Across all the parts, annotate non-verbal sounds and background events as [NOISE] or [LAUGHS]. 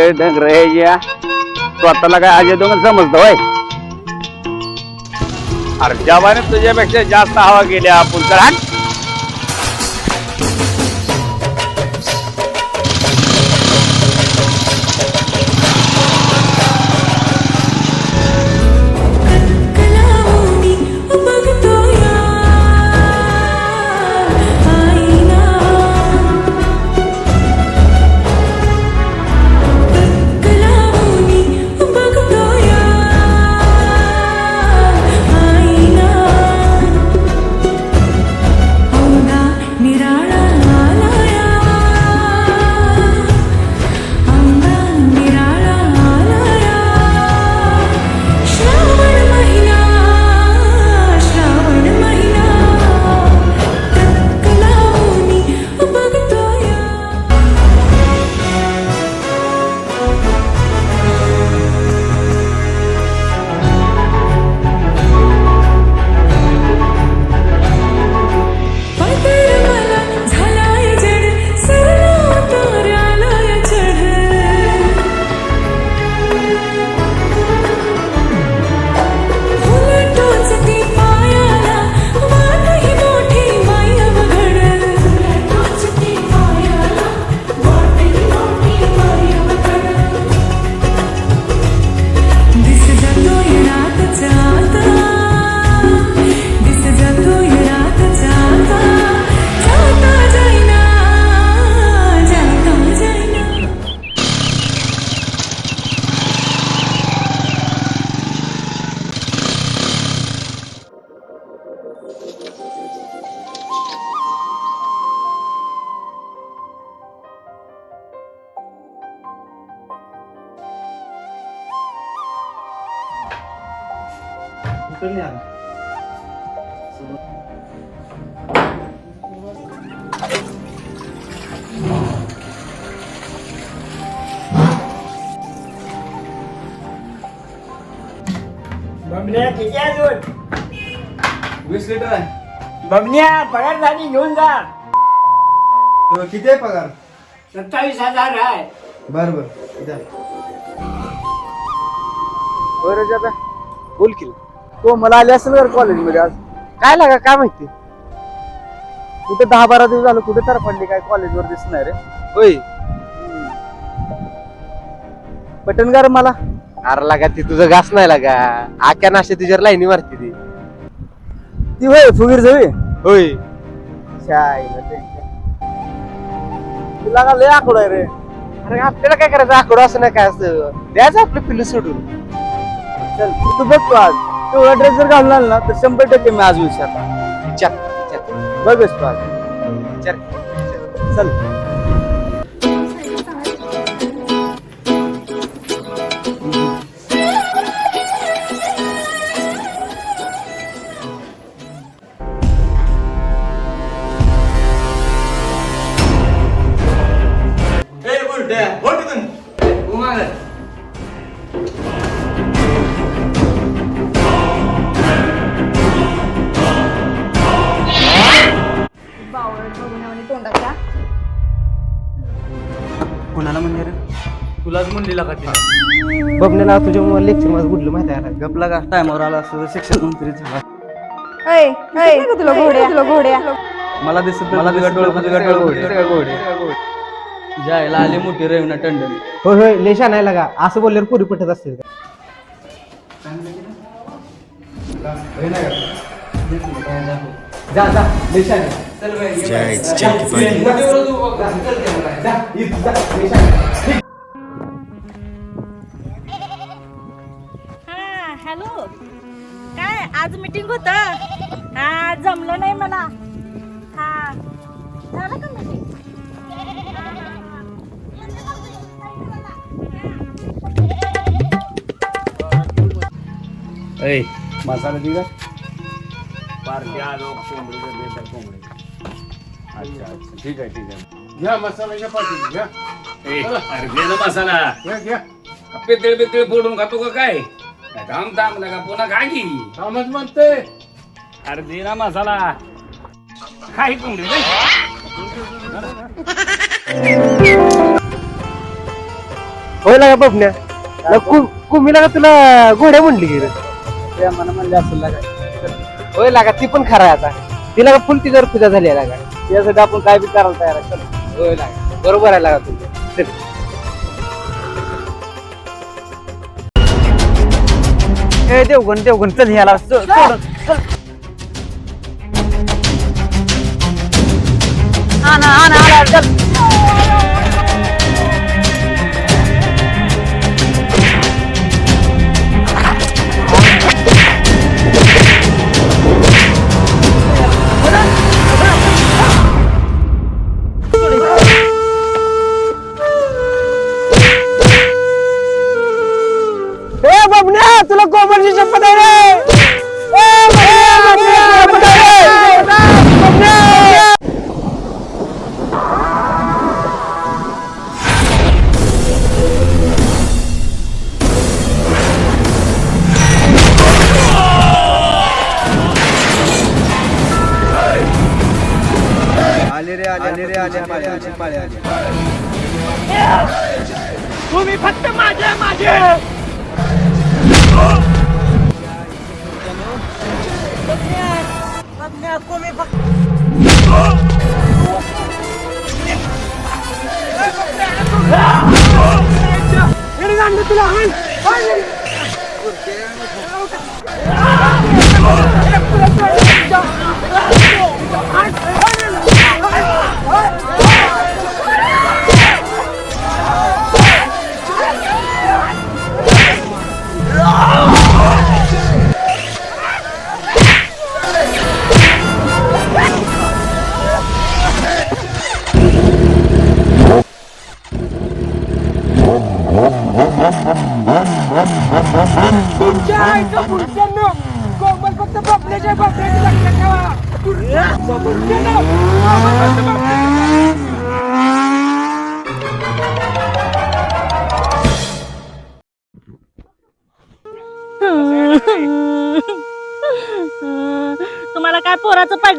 आमच्या डंगर स्वतःला काय अजय दोन समजतो होय? अरे जवाने तुझ्यापेक्षा जास्त हवा गेल्या आपण बबन्या किती आहे दूध वीस लिटर आहे. बबन्या पगार झाली घेऊन जा. तर किती आहे पगार? सत्तावीस हजार आहे. बर बर. द्या. बरं जाता. बोल की. तो मला आले असेल तर कॉलेजमध्ये आज. काय लागा काय माहिती? कुठे दहा बारा दिवस झालं कुठे तर पडली काय कॉलेजवर दिसणार रे होय. पटनगार मला. अरे लागा ती तुझं घास नाही लागा. आक्या नाशे तुझ्या लाईनी मारती ती. ती होय फुगीर जवी. होय. तुला का लय आकडो आहे रे. अरे आपल्याला काय करायचं? आकडं असं नाही काय असं. द्यायचं आपलं पिल्लू सोडून. चल तू बघतो आज. तेवढा ड्रेस जर घालून आला ना तर शंभर टक्के मी आज विचारला विचार विचार. बघच तू आज विचार. चल. तुलाच म्हणलेला का बघण्याला तुझ्या लेक्चर माझं बुडलं माहिती आहे गपला का टायमावर आला असतं तर शिक्षण मंत्री झाला ऐ ऐ तुला घोड्या तुला घोड्या मला दिसत मला दिसत जायला आले मोठी रविना टंडन होय होय लेशा नाही लागा असं बोलल्यावर पुरी पटत असते का जा जा लेशा हा आज मीटिंग होत. हा जमलं नाही मला हा. झालं का मीटिंग ऐ मसाला दिगा पार्टी आलो कोंबडी तर कोंबडी. अच्छा अच्छा. ठीक आहे ठीक आहे. घ्या मसाल्याच्या पाठी घ्या. ए, अरे दे ना मसाला. घ्या घ्या. पितळ पितळ फोडून खातो का काय? थांब थांब नका पुन्हा खा की म्हणते अरे दे ना मसाला. काही कोंबडी रे? होय लागा बबन्या. ला कु- कुमीला का तुला घोड्या म्हणली की रे. प्रेमानं म्हणले असेल लागा. होय लागा ती पण खरा आहे आता. तिला का फुल तिच्यावर पूजा झाली आहे लागा. यासाठी आपण काय बी करायला तयार आहे चल. होय लागा. बरोबर आहे लागा तुझं चल. ए देवगण देवगण चल ह्याला चल. चल, चल आणा आणा आणा चल. आले आले रे आले पाळे आले पाळे आले तुम्हाला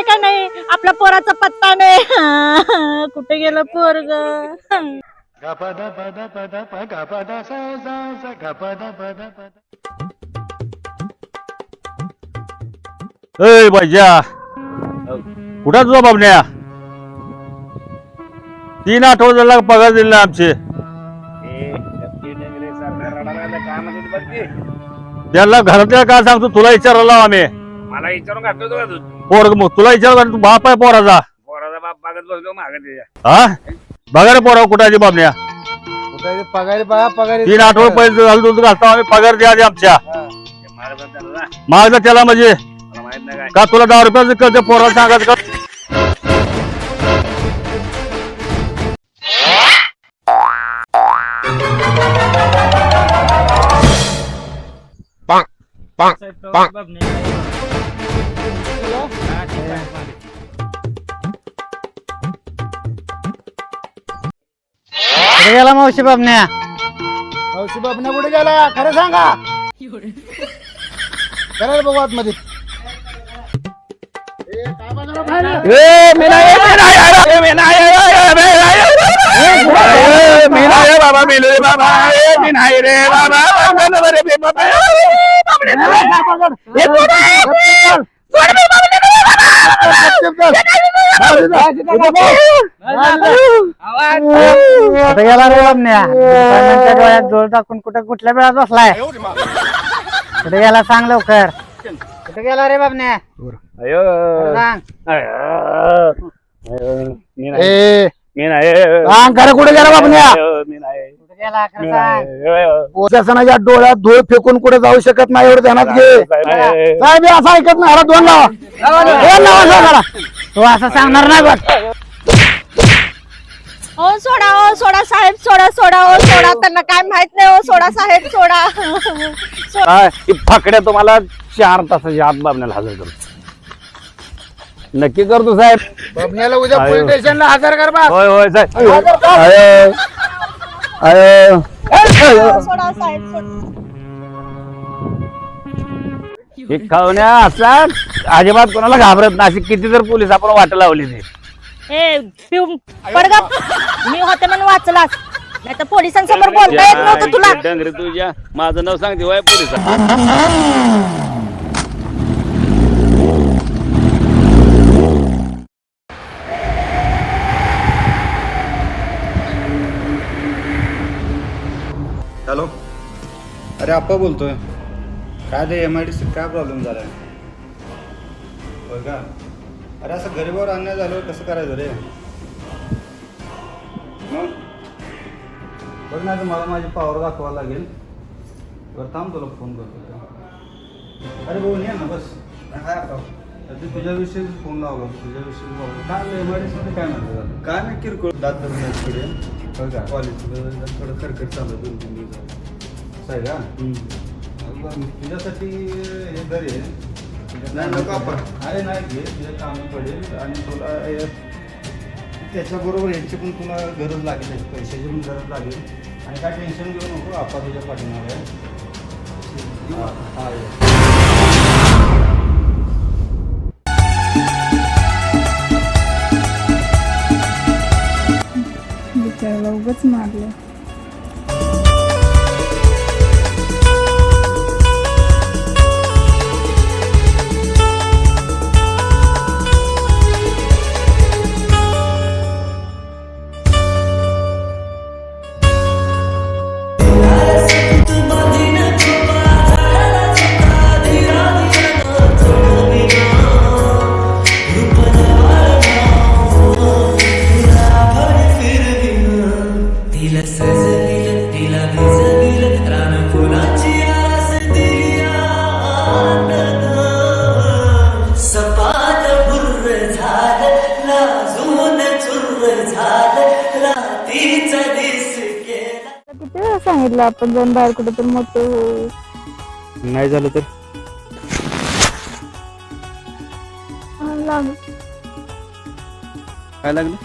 पडलंय का नाही? आपल्या पोराचा पत्ता नाही. [LAUGHS] कुठे गेलं पोरग? ए बाजा कुठं तुझा बाबण्या? तीन आठवड्याला पगार दिला आमचे. त्याला घरातल्या काय सांगतो तुला विचारायला लाव आम्ही. मला विचारून घातलं तुला पोर मग तुला विचार तू बाप आहे पोराचा. पोराचा बाप बघत बसलो मागत त्याच्या हा? बघा रे पोरा कुठाची बाबण्या. पगारी बघा पगारी तीन आठवडे पैसे घालून दूध घालतो आम्ही पगार द्या आधी आमच्या. मला त्याला ना माझं त्याला म्हणजे. मला माहीत नाही काय. का तुला दहा रुपयाचं करते पोराला सांगायचं का? कुठे गेला मावशी बाबण्या मावशी बाबण्या कुठे गेला खरं सांगा खरं बघू आतमध्ये बाबा मेलो रे बाबा मी नाही रे बाबा कुठे गेला रे बाबण्या दुकानाच्या डोळ्यात डोळ टाकून कुठे कुठल्या वेळात बसलाय? कुठे गेला सांग लवकर. कुठे गेला रे बाबण्या? सांग? मी नाही. सांग खरं कुठे गेला बाबण्या? मी नाही. कुठे गेला? खरं सांग शासनाच्या डोळ्यात धूळ फेकून कुठे जाऊ शकत नाही एवढं ध्यानात घे. साहेब हे असं ऐकत नाही. दोन लावा. दोन लावा साहेबाला. तू असं सांगणार नाही बघ. ओ सोडा ओ सोडा साहेब सोडा सोडा ओ सोडा. त्यांना काय माहीत नाही ओ सोडा साहेब सोडा. [LAUGHS] सोडा. फाकड्या तुम्हाला चार तासाच्या आत बाबण्याला हजर करतो नक्की करतो साहेब. बबन्याला उद्या पोलीस स्टेशनला हजर कर बा. होय होय साहेब. हजर कर. सोडा साहेब सोडा. हे खावण्या असा अजिबात कोणाला घाबरत नाही. अशी किती तर पोलीस आपण वाट लावली नाही ए पिऊन पडगा. मी होते म्हणून वाचलास. नाही तर पोलिसांसमोर बोलता येत नव्हतं तुला. डंगरे तुझ्या. माझं नाव सांगते वय पोलिसा हॅलो. अरे आप्पा बोलतोय. काय ते एम आय डी काय प्रॉब्लेम झाला आहे होय का? अरे असं गरीबावर अन्याय झाल्यावर कसं करायचं रे? मग बघ ना आता मला माझी पावर दाखवावं लागेल. बरं थांब तुला फोन करतो. अरे भाऊ ये ना बस. हाय आप्पा ते तुझ्याविषयी फोन लावला तुझ्याविषयी बोलतो काय एम आय डी सीमध्ये काय म्हणतं झालं काय नाही किरकोळ दात पुढे. का? कॉलेज थोडं खरखर चालू दोन तीन दिवस. झाले. आहे का तुझ्यासाठी हे बरे आहे. नाही नको आपण अरे नाही घे तुझ्या कामी पडेल आणि तुला त्याच्याबरोबर यांची पण तुला गरज लागेल याची, पैशाची पण गरज लागेल आणि काय टेन्शन घेऊ नको आपा तुझ्या पाठीमागे आहे. हा, हा, ये. बिचाराला उगाच मारलं सांगितलं आपण जाऊन बाहेर कुठे तर मोठे होऊ. नाही झालं तर? हा, लागलं. काय लागलं?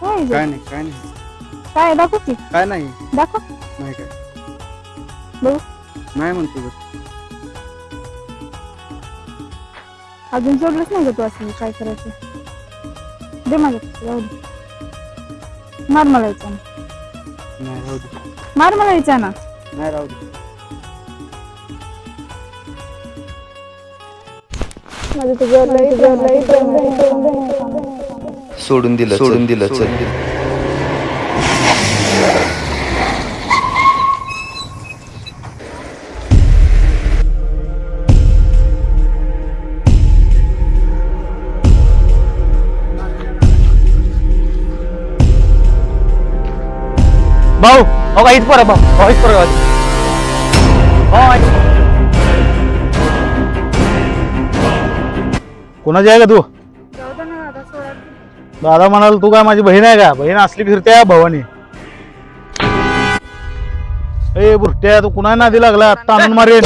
काय? नाही काय नाही. काय दाखव की. काय नाही. दाखव. नाही काय. बघू. नाही म्हणतो अजून सोडलंच नाही तू असं? काय करायचं? दे माझ्या मार मला विचार नाही राहू दे. मार मला विचार ना नाही राहू दे. माझं लई. सोडून दिलं सोडून दिलं चल भाऊ हो काहीच पोरं भाऊ. काहीच पोरं कोणाची आहे का तू? दादा म्हणाल तू काय माझी बहीण आहे का? बहीण असली फिरते भवानी. ए बुरट्या तू कुणा नादी लागला? आत्ता आणून मारेन.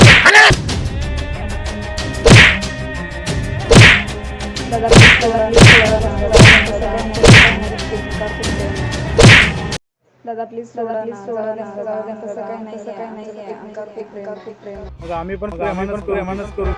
प्लीज सोडा तसं नाही मग आम्ही पण प्रेमानंच करू.